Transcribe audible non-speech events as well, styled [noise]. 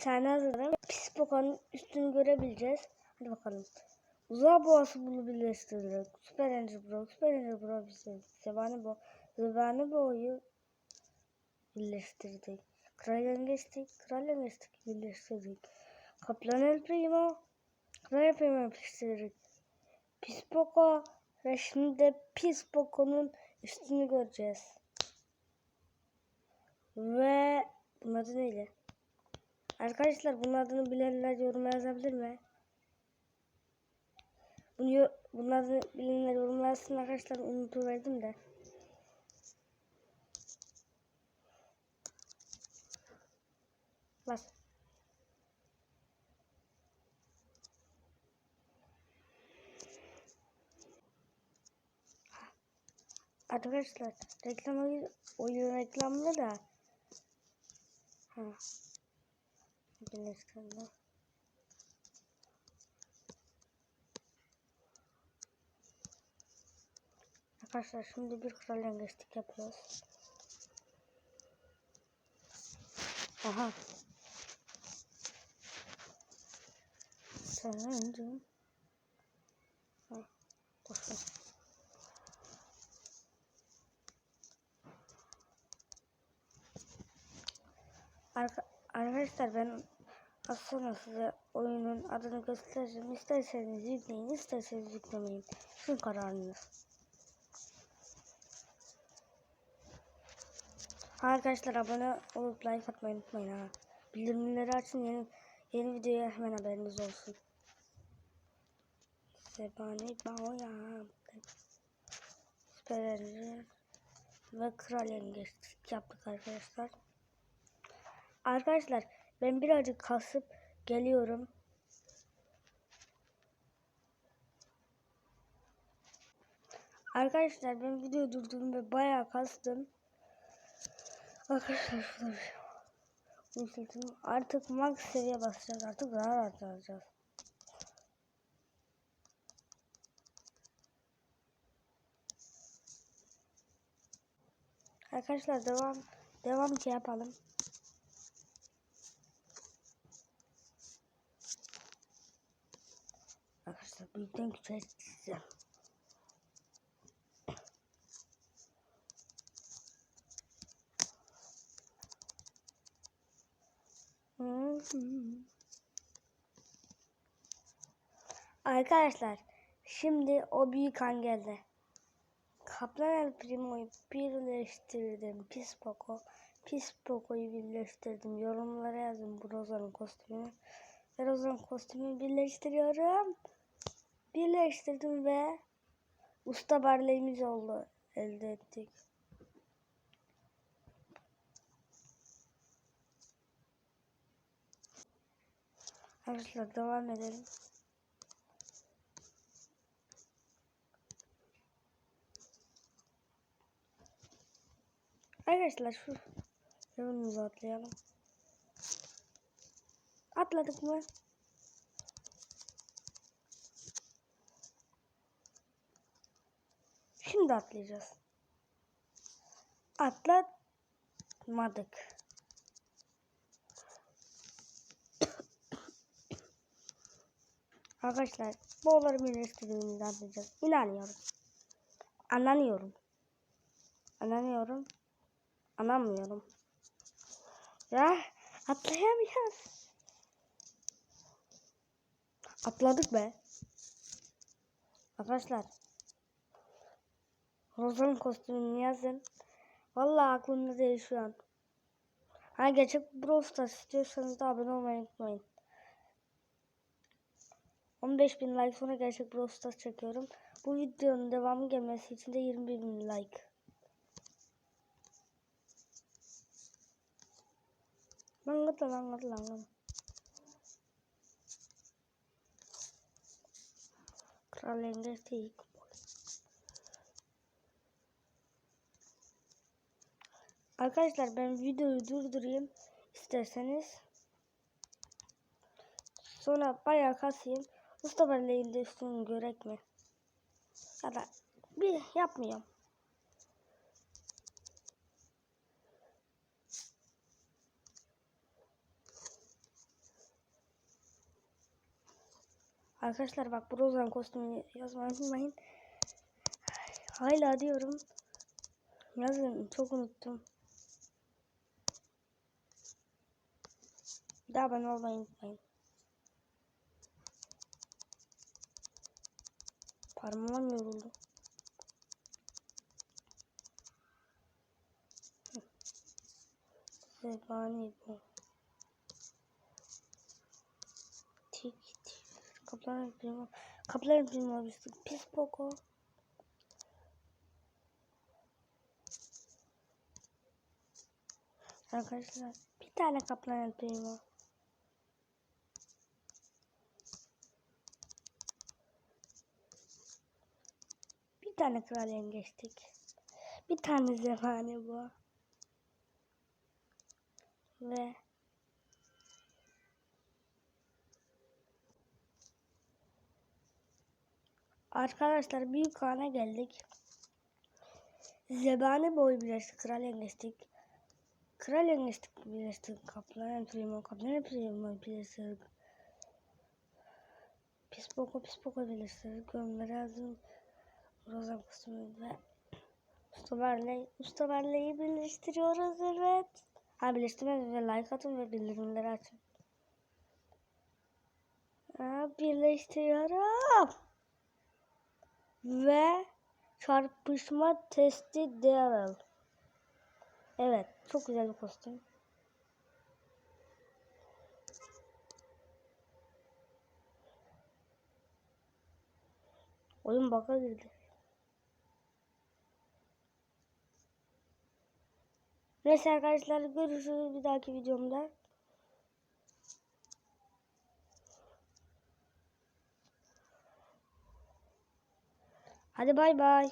tane hazırladım. Pis Poco'nun üstünü görebileceğiz. Hadi bakalım. Uzağa boğası bunu birleştirdik. Süper Ranger Bro, Süper Ranger Bro bize. Zebani Bo, Zebani Bo'yu birleştirdik. Kral Yengeçtik, Kral Yengeçtik birleştirdik. Kaplan El Primo, Kral El Primo birleştirdik. Pis Poco ve şimdi de Pis Poco'nun üstünü göreceğiz. Ve bunun adı neydi? Arkadaşlar bunun adını bilenler yoruma yazabilir mi? Bunu, bunun adını bilenler yoruma yazsın arkadaşlar unutuverdim de. Bas. Arkadaşlar reklam oyun reklamlı da. Ha. Birleştirme. Arkadaşlar şimdi bir kral yengeçlik yapıyoruz. Aha. Sanırım. Ha, boşver. Arka, arkadaşlar ben az sonra size oyunun adını göstereceğim. İsterseniz yükleyin, isterseniz yüklemeyin. Sizin kararınız. Arkadaşlar abone olup like atmayı unutmayın ha. Bildirimleri açın yeni yeni videoya hemen haberiniz olsun. Sebani Baoya Süper ve Kral Yengeçlik yaptık arkadaşlar. Arkadaşlar ben birazcık kasıp geliyorum. Arkadaşlar ben video durdum ve bayağı kastım. Arkadaşlar şurada bir şey. Artık max seviye basacağız. Artık daha rahat alacağız. Arkadaşlar devam devam ki yapalım. Arkadaşlar büyükten küçüğe çizeceğim. Arkadaşlar şimdi o büyük an geldi. Kaplan El Primo'yu birleştirdim. Pis Poco. Pis Poco'yu birleştirdim. Yorumlara yazın bu Rozan'ın kostümünü. Ve Rozan'ın kostümünü birleştiriyorum. Birleştirdim ve usta barleyimiz oldu. Elde ettik. Arkadaşlar devam edelim. Arkadaşlar şu yolumuzu atlayalım. Atladık mı? Şimdi atlayacağız. Atlatmadık. [coughs] Arkadaşlar bu olayı birleştirdiğimizde atlayacağız. İnanıyorum. Anlanıyorum. Anlanıyorum. Anlamıyorum. Ya atlayamıyoruz. Atladık be. Arkadaşlar. Rozan'ın kostümünü yazın. Vallahi aklımda değil şu an. Ha gerçek Brawl Stars istiyorsanız da abone olmayı unutmayın. 15.000 like sonra gerçek Brawl Stars çekiyorum. Bu videonun devamı gelmesi için de 21.000 like. Langıt lan langıt langıt. Kral yengeç değil. Arkadaşlar ben videoyu durdurayım isterseniz. Sonra bayağı kasayım. Mustafa Ley'in üstünü görek mi? Ya da bir yapmıyorum. Arkadaşlar bak Brozan kostümü yazmayı unutmayın. Hala diyorum. Yazın çok unuttum. Bir daha ben olmayı unutmayın. Parmağım yoruldu. Zebani bu. Tik tik. Kaplan primo. Kaplan primo bir pis poko. Arkadaşlar bir tane kaplan primo. Tane kral yengeçtik. Bir tane zevani bu. Ve Arkadaşlar büyük hane geldik. Zebani boy birleştik. Kral yengeçtik. Kral yengeçtik birleştik. Kaplan primo. Kaplan primo birleştik. Pispoko pispoko birleştik. Gömleri lazım. Rozan kostümü ve Usta Barley. Usta Barley'i birleştiriyoruz evet. Ha birleştirmez ve like atın ve bildirimleri açın. Ha, birleştiriyorum. Ve çarpışma testi Daryl. Evet çok güzel bir kostüm. Oyun baka girdi. Neyse arkadaşlar görüşürüz bir dahaki videomda. Hadi bay bay.